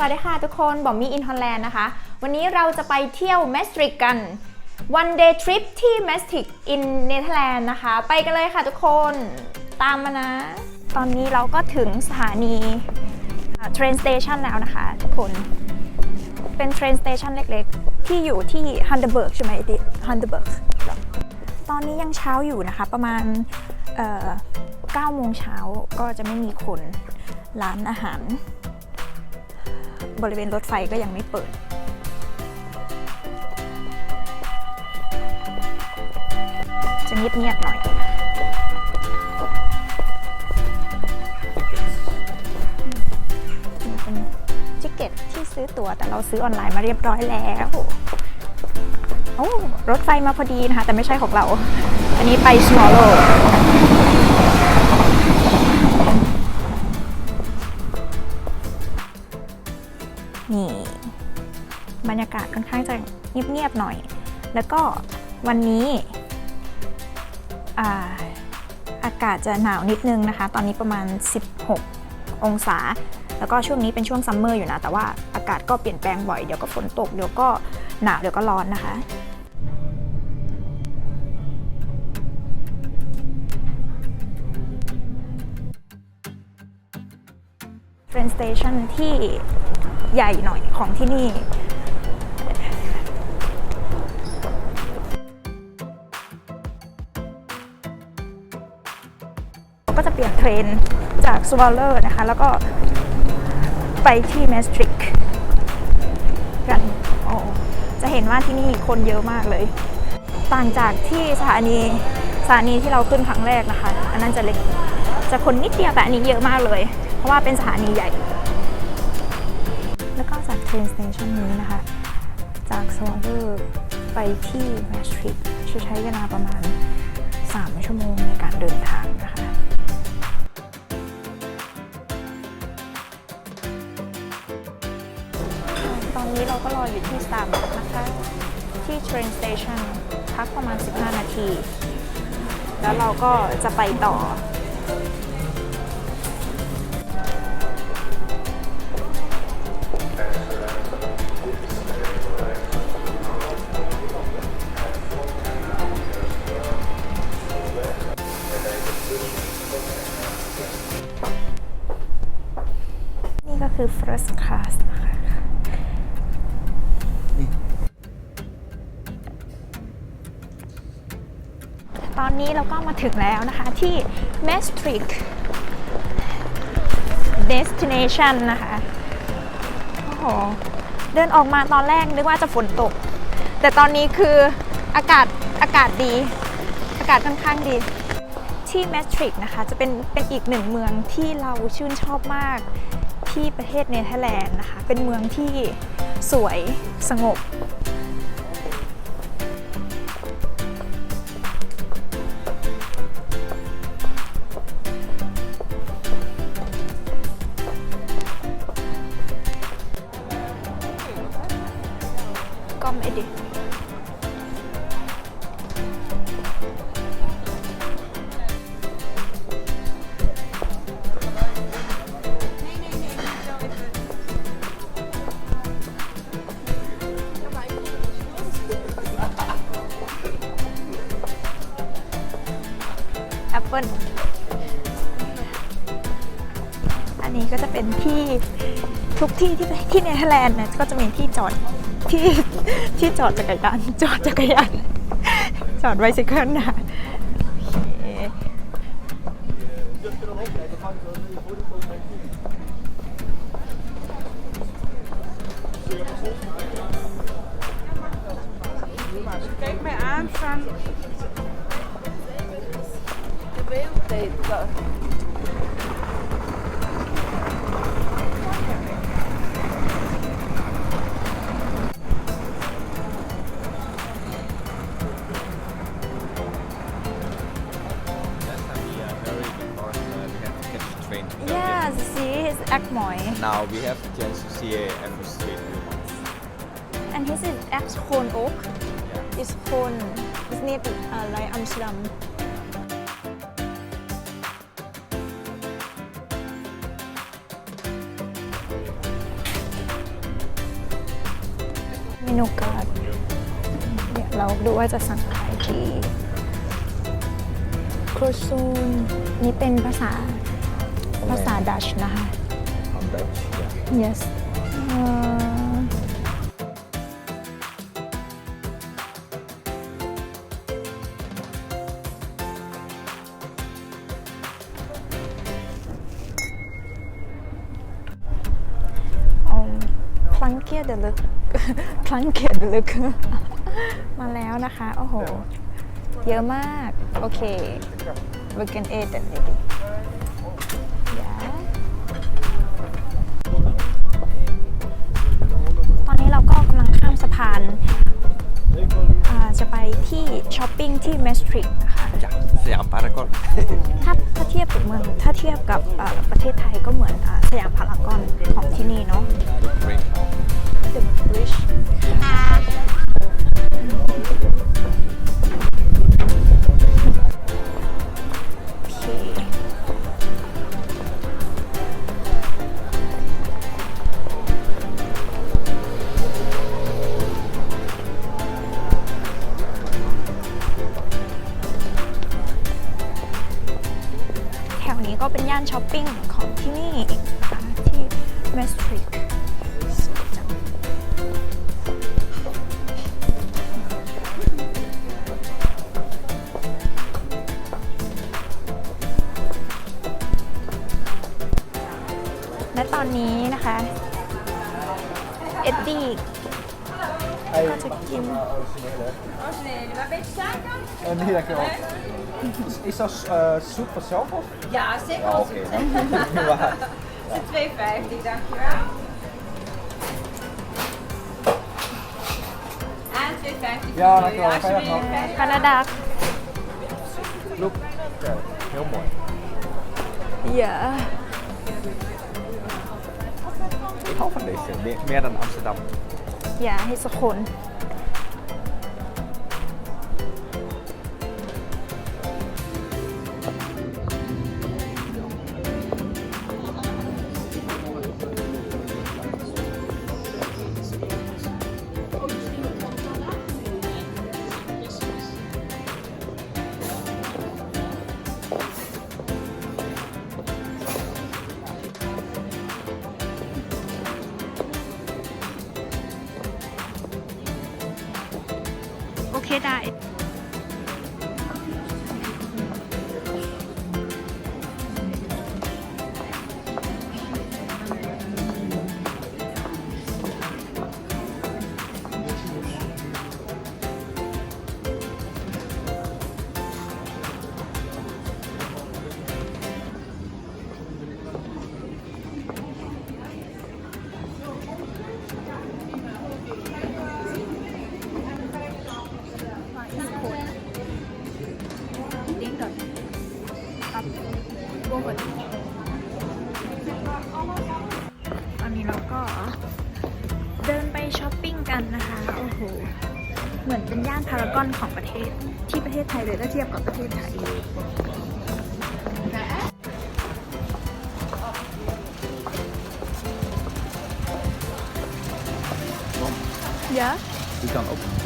สวัสดีค่ะทุกคนบอมมี่อินฮอลแลนด์นะคะ วันนี้เราจะไปเที่ยวแมสตริกกัน one day trip ที่ m a s t r i c in Netherlands นะคะ ไปกันเลยค่ะทุกคนตามมานะ ตอนนี้เราก็ถึงสถานีอ่า train station แล้วนะคะทุกคน เป็น train station เล็กๆ ที่อยู่ที่ h u n d e r b e r g ใช่ไหมดิ h u n d e r b e r g ตอนนี้ยังเช้าอยู่นะคะ ประมาณเอ่อ9โมงเช้าก็จะไม่มีคนร้านอาหาร บริเวณรถไฟก็ยังไม่เปิด จะเงียบๆหน่อยนี่เป็นจิกเก็ตที่ซื้อตั๋วแต่เราซื้อออนไลน์มาเรียบร้อยแล้วโอ้รถไฟมาพอดีนะคะ แต่ไม่ใช่ของเรา อันนี้ไป Swallow นี่ากาศค่อนข้างจะเงียบๆหน่อย แล้วก็วันนี้อาอากาศจะหนาวนิดนึงนะคะ ตอนนี้ประมาณ 16 องศา แล้วก็ช่วงนี้เป็นช่วงซัมเมอร์อยู่นะ แต่ว่าอากาศก็เปลี่ยนแปลงบ่อย เดี๋ยวก็ฝนตก เดี๋ยวก็หนาว เดี๋ยวก็ร้อนนะคะเ r รนสเตชันที่ใหญ่หน่อยของที่นี่ จะเปลี่ยนเทรนจากสวอลเลอร์นะคะ แล้วก็ไปที่แมสตริกกันโอ้จะเห็นว่าที่นี่คนเยอะมากเลย ต่างจากที่สถานีสถานีที่เราขึ้นครั้งแรกนะคะ อันนั้นจะเล็กจะคนนิดเดียวแต่อันนี้เยอะมากเลย เพราะว่าเป็นสถานีใหญ่ แล้วก็จากเทรนสเตชันนี้นะคะ จากสวอลเลอร์ไปที่แมสตริกจะใช้เวลาประมาณ 3 ชั่วโมงในการเดินทางนะคะ อนนี้เราก็รออยู่ที่ Starbucks นะคะ ที่ Train Station พักประมาณ 15 นาที แล้วเราก็จะไปต่อ นี่ก็คือ first class นะคะ ตอ นี้เราก็มาถึงแล้วนะคะที่ Maastricht destination นะคะโอ้โหเดินออกมาตอนแรกนึกว่าจะฝนตก แต่ตอนนี้คืออากาศอากาศดี อากาศค่อนข้างดีที่แมสตริกนะคะจะเป็นเป็นอีกหนึ่งเมืองที่เราชื่นชอบมากที่ประเทศเนเธอร์แลนด์นะคะ เป็นเมืองที่สวยสงบ อมไอเด็ ทุกที่ที่ที่เนเธอร์แลนด์นะก็จะมีที่จอดที่ที่จอดจักรยานจอดจักรยานจอดไบซิเคิลนะโอเ Now we have the chance to see a every street. and his is act cone oak is cone is near uh, like Amsterdam เมนูการ์ดเดี๋ยวเราดูว่าจะสั่งอะไรดีครูซูนนี่เป็นภาษาภาษาดัชนะคะ On Dutch, yeah. yes เอ่อเอาพลังเกียร์เดลึกพลังเกียร์เดลึกมาแล้วนะคะ โอ้โห เยอะมาก โอเค we can eat it maybe ข้ามสะพานอ่าจะไปที่ช้อปปิ้งที่เมสทริกนะคะ Ja, Siam Paragon. ถ้าถ้าเทียบกับเมืองถ้าเทียบกับเอ่อประเทศไทยก็เหมือนอ่าสยามพารากอนของที่นี่เนาะ Great. The Bridge และตอนนี้นะคะเอ็ดดี้ก็จะกิน Uh, nee, dankjewel. Is, is dat eh, soep vanzelf of? Ja, zeker. Ja, oké. Waar? 2,50, dankjewel. En 2,50 Ja, voor dankjewel. jullie, Fijne dag nog. alsjeblieft. คานาดา Look. Kijk, heel mooi. อย่า Ik hou van deze, meer, meer dan Amsterdam. Ja, hij is gewoon. กันนะคะ โอ้โห เหมือนเป็นย่านพารากอนของประเทศที่ประเทศไทยเลยถ้าเทียบกับประเทศไทยเยอะ Die kan ook.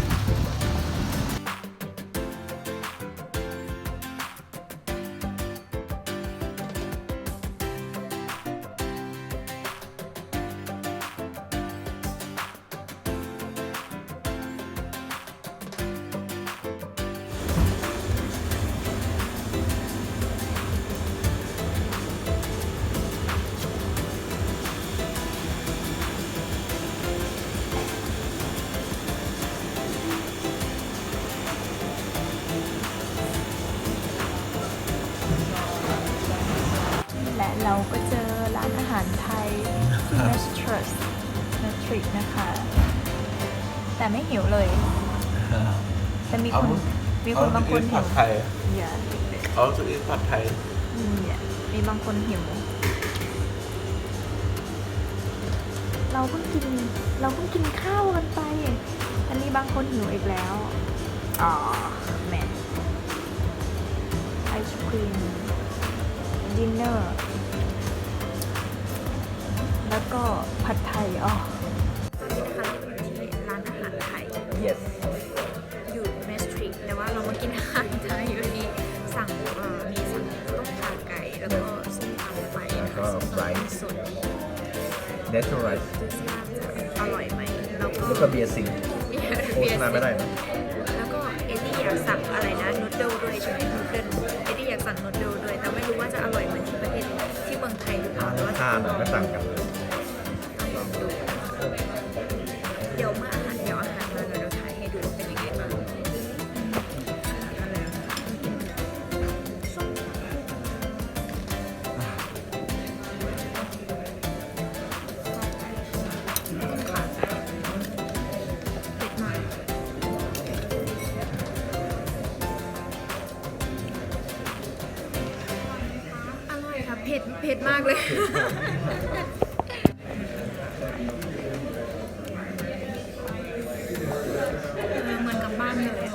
เราก็เจอร้านอาหารไทยที่ m e s t r u s m e s t r i c นะคะ แต่ไม่หิวเลย แต่มีคน มีคนบางคนหิวอย่าเขาจะกินผัดไทยอย่ามีบางคนหิว เราเพิ่งกิน เราเพิ่งกินข้าวกันไป อันนี้บางคนหิวอีกแล้ว อ๋อแหม่ไอศครีมดินเนอร์ แล้วก็ผัดไทยอ๋อนี่นะคะที่ร้านอาหาร yes อยู่เมสทริกแต่ว่าเรามากินอาหารไทยวันนี้สั่งเอ่อมีสั่งต้มขาไก่แล้วก็ส้มตำไปนะคะแล้วก็ส้ม rice ตำสด natural rice ดูสิว่าจะอร่อยไหมแล้วก็แล้วก็เบียร์สิงเบียร์โฆษณาไม่ได้นะแล้วก็เอ็ดดี้อยากสั่งอะไรนะนูดเดิลด้วยใช่ไหมนูดเดิลเอ็ดดี้อยากสั่งนูดเดิลด้วยแต่ไม่รู้ว่าจะอร่อยเหมือนที่ประเทศที่เมืองไทยหรือเปล่าแต่ว่า ทานอะไม่ต่างกันต้อง มากเลย เหมือนกับบ้านเลยค่ะ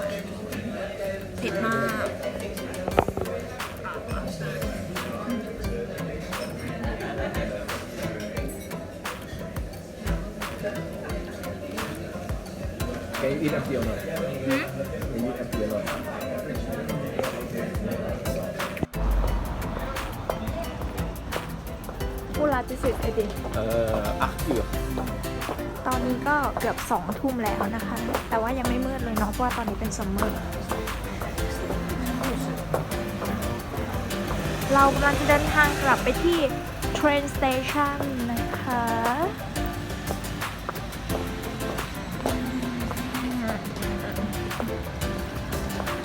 เผ็ดมากแกอีทอัพเดียวหน่ สึไอติเอ่ออะเกือบตอนนี้ก็เกือบสองทุ่มแล้วนะคะ แต่ว่ายังไม่มืดเลยเนาะเพราะว่าตอนนี้เป็นซัมเมอร์เรากำลังจะเดินทางกลับไปที่ train station นะคะ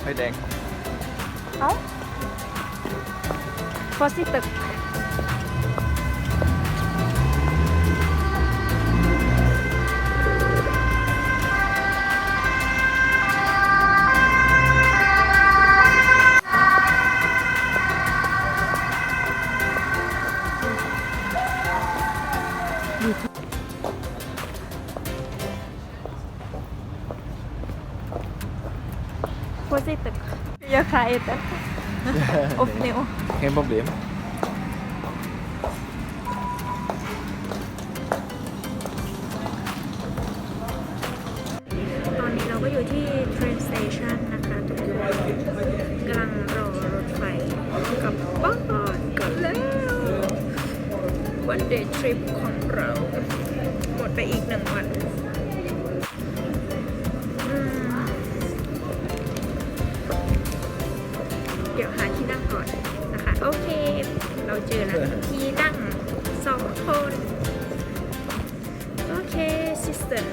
ไฟแดง เอ้าฟอสซิตึก Airtel Offline Em bấm điểm ดี๋ยวหาที่นั่งก่อนนะคะ โอเค เราเจอแล้วที่นั่งสองคน โอเค sister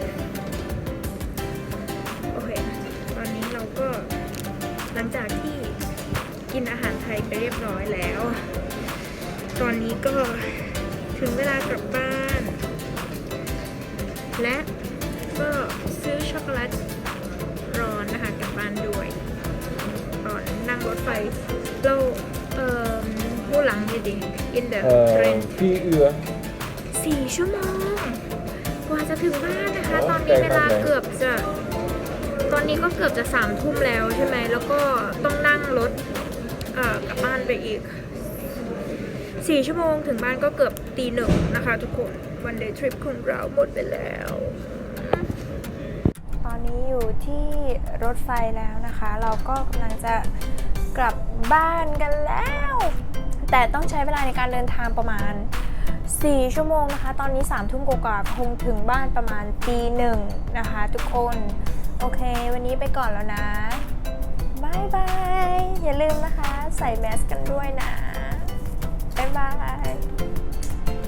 โอเค ตอนนี้เราก็หลังจากที่กินอาหารไทยไปเรียบร้อยแล้ว ตอนนี้ก็ถึงเวลากลับบ้าน และก็ซื้อช็อกโกแลต เราเอ่อผู้หลังนี่ดิ in the train 4 uur สี่ชั่วโมง กว่าจะถึงบ้านนะคะ โอ้ตอนนี้เวลาไกลมากเลยเกือบจะ ตอนนี้ก็เกือบจะสามทุ่มแล้วใช่ไหม แล้วก็ต้องนั่งรถเอ่อกลับบ้านไปอีกสี่ชั่วโมงถึงบ้านก็เกือบตีหนึ่งนะคะทุกคนวันเดย์ทริปของเราหมดไปแล้ว ตอนนี้อยู่ที่รถไฟแล้วนะคะ เราก็กำลังจะ กลับบ้านกันแล้ว แต่ต้องใช้เวลาในการเดินทางประมาณ 4 ชั่วโมงนะคะ ตอนนี้3ทุ่มกว่าคงถึงบ้านประมาณตีหนึ่งนะคะ ทุกคน โอเค วันนี้ไปก่อนแล้วนะบายบาย อย่าลืมนะคะ ใส่แมสกันด้วยนะ